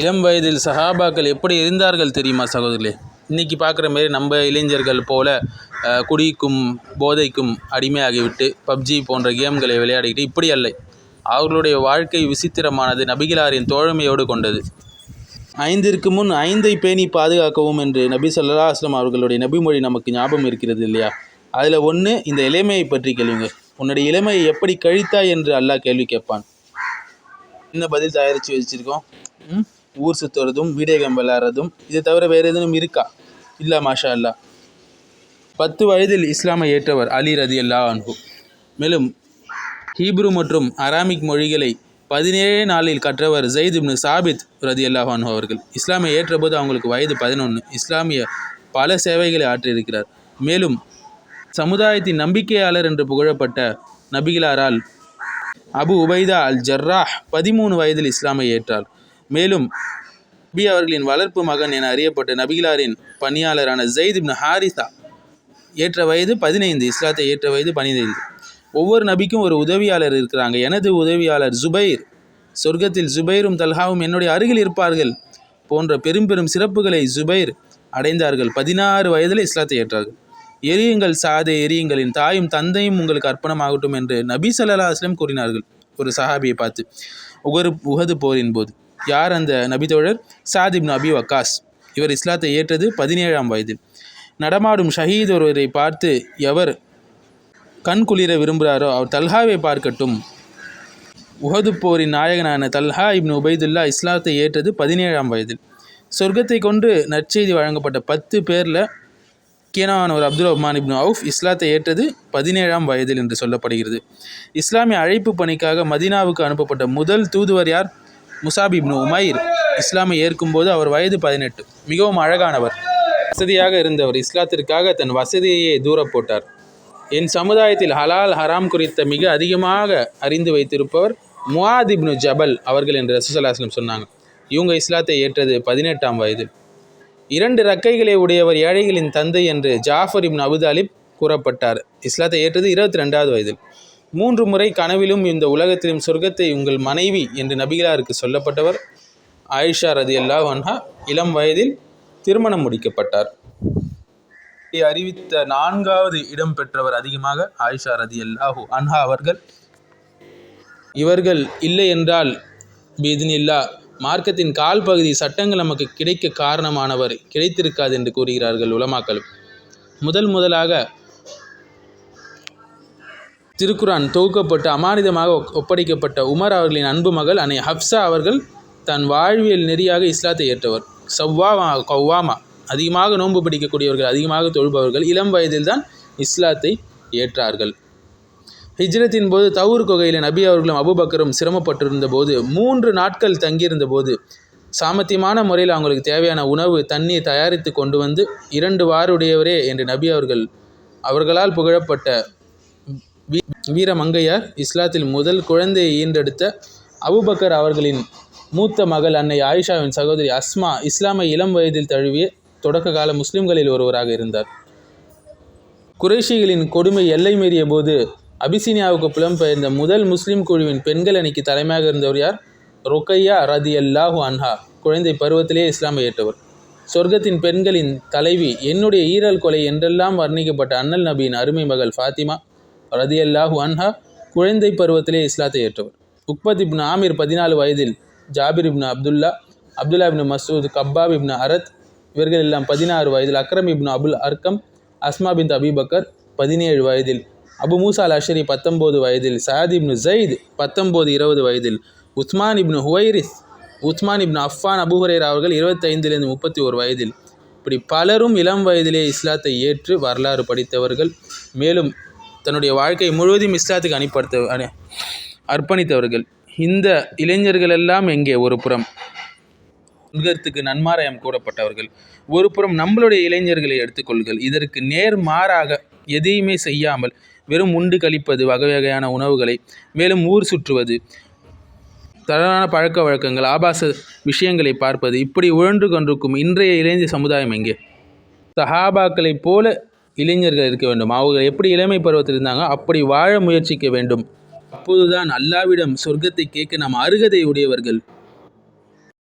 இளம் வயதில் சஹாபாக்கள் எப்படி இருந்தார்கள் தெரியுமா சகோதரர்களே? இன்றைக்கி பார்க்குற மாரி நம்ம இளைஞர்கள் போல குடிக்கும் போதைக்கும் அடிமையாகிவிட்டு பப்ஜி போன்ற கேம்களை விளையாடிக்கிட்டு இப்படி அல்ல. அவர்களுடைய வாழ்க்கை விசித்திரமானது நபிகிலாரின் தோழமையோடு கொண்டது. ஐந்திற்கு முன் ஐந்தை பேணி பாதுகாக்கவும் என்று நபி சொல்லா அஸ்லம் அவர்களுடைய நபிமொழி நமக்கு ஞாபகம் இருக்கிறது இல்லையா? அதில் ஒன்று இந்த இளமையை பற்றி கேளுங்க. உன்னுடைய இளமையை எப்படி கழித்தாய் என்று அல்லாஹ் கேள்வி கேட்பான். என்ன பதில் தயாரித்து வச்சுருக்கோம்? ம்? ஊர் சுற்றுறதும் வீடியோ கேம் விளையாடுறதும் இதை தவிர வேறு எதுவும் இருக்கா? இல்லை மாஷா அல்லா பத்து வயதில் இஸ்லாமை ஏற்றவர் அலி ரதி அல்லா அன்பு மேலும் ஹீப்ரு மற்றும் அராமிக் மொழிகளை பதினேழு நாளில் கற்றவர் ஜெயித் இப்னு சாபித் ரதி அல்லாஹ் அவர்கள். இஸ்லாமை ஏற்றபோது அவங்களுக்கு வயது பதினொன்று இஸ்லாமிய பல சேவைகளை ஆற்றியிருக்கிறார். மேலும் சமுதாயத்தின் நம்பிக்கையாளர் என்று புகழப்பட்ட நபிகளாரால் அபு உபைதா அல் ஜர்ராஹ் பதிமூணு வயதில் இஸ்லாமை ஏற்றார். மேலும் நபி அவர்களின் வளர்ப்பு மகன் என அறியப்பட்ட நபிகிலாரின் பணியாளரான ஜெயித் இப்னு ஹாரிசா ஏற்ற வயது பதினைந்து இஸ்லாத்தை ஏற்ற வயது பதினைந்து ஒவ்வொரு நபிக்கும் ஒரு உதவியாளர் இருக்கிறாங்க. எனது உதவியாளர் ஜுபைர் சொர்க்கத்தில் ஜுபைரும் தல்ஹாவும் என்னுடைய அருகில் இருப்பார்கள் போன்ற பெரும் பெரும் சிறப்புகளை ஜுபைர் அடைந்தார்கள். பதினாறு வயதில் இஸ்லாத்தை ஏற்றார்கள். எரியுங்கள் சாதை எரியுங்களின் தாயும் தந்தையும் உங்களுக்கு அர்ப்பணமாகட்டும் என்று நபி சல்லா அஸ்லம் கூறினார்கள். ஒரு சஹாபியை பார்த்து உகரு உகது போரின் போது யார் அந்த நபி தோழர்? நபி வக்காஸ். இவர் இஸ்லாத்தை ஏற்றது பதினேழாம் வயதில். நடமாடும் ஷஹீத் ஒருவரை பார்த்து எவர் கண் குளிர விரும்புகிறாரோ அவர் தல்ஹாவை பார்க்கட்டும். உஹது போரின் நாயகனான தல்ஹா இப்னு உபைதுல்லா இஸ்லாத்தை ஏற்றது பதினேழாம் வயதில். சொர்க்கத்தை கொண்டு நற்செய்தி வழங்கப்பட்ட பத்து பேரில் முக்கியமானவர் அப்துல் ரஹ்மான் இப்னு அவுஃப் இஸ்லாத்தை ஏற்றது பதினேழாம் வயதில் என்று சொல்லப்படுகிறது. இஸ்லாமிய அழைப்பு பணிக்காக மதீனாவுக்கு அனுப்பப்பட்ட முதல் தூதுவர் யார்? முசாப் இப்னு உமைர் இஸ்லாமை ஏற்கும்போது அவர் வயது பதினெட்டு. மிகவும் அழகானவர். வசதியாக இருந்தவர். இஸ்லாத்திற்காக தன் வசதியையே தூர போட்டார். என் சமுதாயத்தில் ஹலால் ஹராம் குறித்த மிக அதிகமாக அறிந்து வைத்திருப்பவர் முவாதிப்னு இப்னு ஜபல் அவர்கள் என்று ரசூசல்லாஸ்லம் சொன்னாங்க. இவங்க இஸ்லாத்தை ஏற்றது பதினெட்டாம் வயது. இரண்டு ரக்கைகளை உடையவர் ஏழைகளின் தந்தை என்று ஜாஃபர் இப்னு அபுதாலிப் கூறப்பட்டார். இஸ்லாத்தை ஏற்றது இருபத்தி ரெண்டாவது வயதில். மூன்று முறை கனவிலும் இந்த உலகத்திலும் சொர்க்கத்தை உங்கள் மனைவி என்று நபிகளாருக்கு சொல்லப்பட்டவர் ஆயிஷா ரதி அல்லாஹ் அன்ஹா இளம் வயதில் திருமணம் முடிக்கப்பட்டார். அறிவித்த நான்காவது இடம் பெற்றவர் அதிகமாக ஆயிஷா ரதி அல்லாஹு அன்ஹா அவர்கள். இவர்கள் இல்லை என்றால் பீதினில்லா மார்க்கத்தின் கால் பகுதி சட்டங்கள் நமக்கு கிடைக்க காரணமானவர் கிடைத்திருக்காது என்று கூறுகிறார்கள் உலமாக்கள் முதல் முதலாக திருக்குரான் தொகுக்கப்பட்டு அமானிதமாக ஒப்படைக்கப்பட்ட உமர் அவர்களின் அன்பு மகள் அன்னை ஹப்சா அவர்கள் தன் வாழ்வியல் நெறியாக இஸ்லாத்தை ஏற்றவர். சவ்வாமா கவ்வாமா அதிகமாக நோன்பு பிடிக்கக்கூடியவர்கள் அதிகமாக தொழுபவர்கள் இளம் வயதில்தான் இஸ்லாத்தை ஏற்றார்கள். ஹிஜ்ரத்தின் போது தவுர் குகையில் நபி அவர்களும் அபுபக்கரும் சிரமப்பட்டிருந்த போது மூன்று நாட்கள் தங்கியிருந்த போது சாமர்த்தியமான முறையில் அவங்களுக்கு தேவையான உணவு தண்ணீர் தயாரித்து கொண்டு வந்து இரண்டு வாருடையவரே என்று நபி அவர்கள் அவர்களால் புகழப்பட்ட வீரமங்கையார் இஸ்லாத்தில் முதல் குழந்தையை ஈன்றெடுத்த அபுபக்கர் அவர்களின் மூத்த மகள் அன்னை ஆயிஷாவின் சகோதரி அஸ்மா இஸ்லாமை இளம் வயதில் தழுவிய தொடக்க கால முஸ்லிம்களில் ஒருவராக இருந்தார். குறைஷிகளின் கொடுமை எல்லை மீறிய போது அபிசீனியாவுக்கு புலம்பெயர்ந்த முதல் முஸ்லிம் குழுவின் பெண்கள் அணிக்கு தலைமையாக இருந்தவர் யார்? ரொக்கையா ரதி அல்லாஹு அன்ஹா குழந்தை பருவத்திலே இஸ்லாமை ஏற்றவர். சொர்க்கத்தின் பெண்களின் தலைவி என்னுடைய ஈரல் கொலை என்றெல்லாம் வர்ணிக்கப்பட்ட அண்ணல் நபியின் அருமை மகள் ஃபாத்திமா ரதி அல்லாஹு அன்ஹா குழந்தை பருவத்திலே இஸ்லாத்தை ஏற்றவர். உக்பத் இப்னு ஆமீர் பதினாலு வயதில் ஜாபிர் இப்னு அப்துல்லா அப்துல்லா இப்னு மசூத் கப்பாப் இப்னு அரத் இவர்கள் எல்லாம் பதினாறு வயதில் அக்ரம் இப்னு அபுல் அர்க்கம் அஸ்மா பின் அபிபக்கர் பதினேழு வயதில் அபு மூசா அல் அஷரி பத்தொம்போது வயதில் சயத் இப்னு ஜெயித் பத்தொம்போது இருபது வயதில் உஸ்மான் இப்னு ஹுவைரிஸ் உஸ்மான் இப்னு அஃபான் அபு அவர்கள் இருபத்தைந்திலிருந்து முப்பத்தி ஒரு வயதில். இப்படி பலரும் இளம் வயதிலே இஸ்லாத்தை ஏற்று வரலாறு படித்தவர்கள். மேலும் தன்னுடைய வாழ்க்கை முழுவதும் இஸ்லாத்துக்கு அணிப்படுத்த அணி- அர்ப்பணித்தவர்கள். இந்த இளைஞர்கள் எல்லாம் எங்கே? ஒரு புறம் உலகத்துக்கு நன்மாராயம் கூறப்பட்டவர்கள். ஒரு புறம் நம்மளுடைய இளைஞர்களை எடுத்துக்கொள்கள் இதற்கு நேர் மாறாக எதையுமே செய்யாமல் வெறும் உண்டு கழிப்பது வகை வகையான உணவுகளை மேலும் ஊர் சுற்றுவது தவறான பழக்க வழக்கங்கள் ஆபாச விஷயங்களை பார்ப்பது இப்படி உழன்று கொண்டிருக்கும் இன்றைய இளைஞர் சமுதாயம் எங்கே? சஹாபாக்களைப் போல இளைஞர்கள் இருக்க வேண்டும். அவர்கள் எப்படி இளமை பருவத்தில் இருந்தாங்க அப்படி வாழ முயற்சிக்க வேண்டும். அப்போதுதான் அல்லாவிடம் சொர்க்கத்தை கேட்க நாம் அருகதை உடையவர்கள்.